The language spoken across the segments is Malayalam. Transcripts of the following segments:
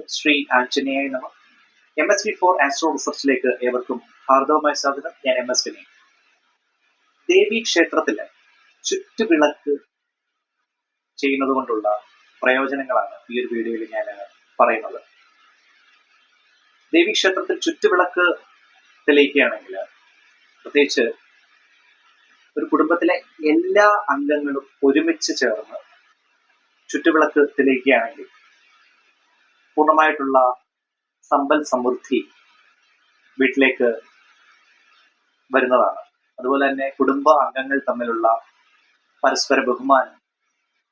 ഓം ശ്രീ ആഞ്ജനേയ നമ. M S V for astro റിസർച്ചിലേക്ക് ഏവർക്കും ഹാർദവമായ സ്വാഗതം. ഞാൻ എം എസ് വിനയ് ദേവി ക്ഷേത്രത്തിലെ ചുറ്റുവിളക്ക് ചെയ്യുന്നത് കൊണ്ടുള്ള പ്രയോജനങ്ങളാണ് ഈ ഒരു വീഡിയോയിൽ ഞാൻ പറയുന്നത്. ദേവി ക്ഷേത്രത്തിൽ ചുറ്റുവിളക്ക് തെളിയിക്കുകയാണെങ്കിൽ പ്രത്യേകിച്ച് ഒരു കുടുംബത്തിലെ എല്ലാ അംഗങ്ങളും ഒരുമിച്ച് ചേർന്ന് ചുറ്റുവിളക്ക് തെളിയിക്കുകയാണെങ്കിൽ പൂർണമായിട്ടുള്ള സമ്പൽ സമൃദ്ധി വീട്ടിലേക്ക് വരുന്നതാണ്. അതുപോലെ തന്നെ കുടുംബ അംഗങ്ങൾ തമ്മിലുള്ള പരസ്പര ബഹുമാനം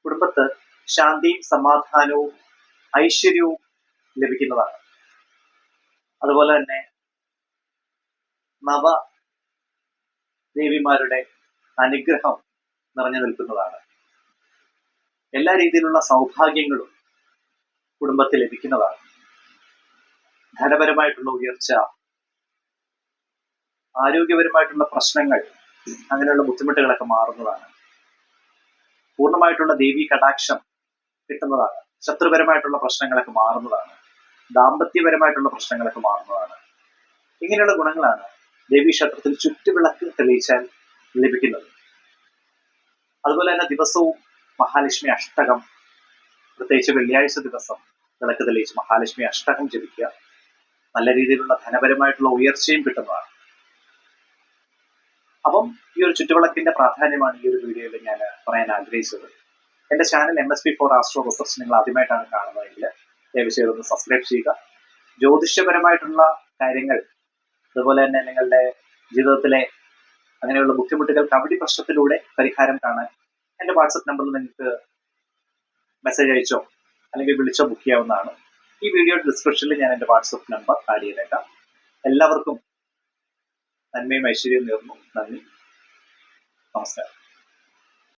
കുടുംബത്ത് ശാന്തിയും സമാധാനവും ഐശ്വര്യവും ലഭിക്കുന്നതാണ്. അതുപോലെ തന്നെ നവ ദേവിമാരുടെ അനുഗ്രഹം നിറഞ്ഞു നിൽക്കുന്നതാണ്. എല്ലാ രീതിയിലുള്ള സൗഭാഗ്യങ്ങളും കുടുംബത്തിൽ ലഭിക്കുന്നതാണ്. ധനപരമായിട്ടുള്ള ഉയർച്ച ആരോഗ്യപരമായിട്ടുള്ള പ്രശ്നങ്ങൾ അങ്ങനെയുള്ള ബുദ്ധിമുട്ടുകളൊക്കെ മാറുന്നതാണ്. പൂർണമായിട്ടുള്ള ദേവീ കടാക്ഷം കിട്ടുന്നതാണ്. ശത്രുപരമായിട്ടുള്ള പ്രശ്നങ്ങളൊക്കെ മാറുന്നതാണ്. ദാമ്പത്യപരമായിട്ടുള്ള പ്രശ്നങ്ങളൊക്കെ മാറുന്നതാണ്. ഇങ്ങനെയുള്ള ഗുണങ്ങളാണ് ദേവീ ക്ഷേത്രത്തിൽ ചുറ്റുവിളക്ക് തെളിയിച്ചാൽ ലഭിക്കുന്നത്. അതുപോലെ തന്നെ ദിവസവും മഹാലക്ഷ്മി അഷ്ടകം പ്രത്യേകിച്ച് വെള്ളിയാഴ്ച ദിവസം വിളക്ക് തെളിയിച്ച് മഹാലക്ഷ്മി അഷ്ടകം ജപിക്കുക. നല്ല രീതിയിലുള്ള ധനപരമായിട്ടുള്ള ഉയർച്ചയും കിട്ടുന്നതാണ്. അപ്പം ഈ ഒരു ചുറ്റുവിളക്കിന്റെ പ്രാധാന്യമാണ് ഈ ഒരു വീഡിയോയിൽ ഞാൻ പറയാൻ ആഗ്രഹിച്ചത്. എന്റെ channel M S P for astro research നിങ്ങൾ ആദ്യമായിട്ടാണ് കാണുന്നതെങ്കിൽ ദയവചെയ്ത് ഒന്ന് സബ്സ്ക്രൈബ് ചെയ്യുക. ജ്യോതിഷപരമായിട്ടുള്ള കാര്യങ്ങൾ അതുപോലെ തന്നെ നിങ്ങളുടെ ജീവിതത്തിലെ അങ്ങനെയുള്ള ബുദ്ധിമുട്ടുകൾ കബഡി പ്രശ്നത്തിലൂടെ പരിഹാരം കാണാൻ എന്റെ വാട്സപ്പ് നമ്പറിൽ നിങ്ങൾക്ക് മെസ്സേജ് അയച്ചോ അല്ലെങ്കിൽ വിളിച്ചോ ബുക്ക് ചെയ്യാവുന്നതാണ്. ഈ വീഡിയോ ഡിസ്ക്രിപ്ഷനിൽ ഞാൻ എന്റെ വാട്സപ്പ് നമ്പർ ആഡ് ചെയ്തേക്കാം. എല്ലാവർക്കും നന്മയും ഐശ്വര്യവും നേർന്നു. നന്ദി. നമസ്കാരം.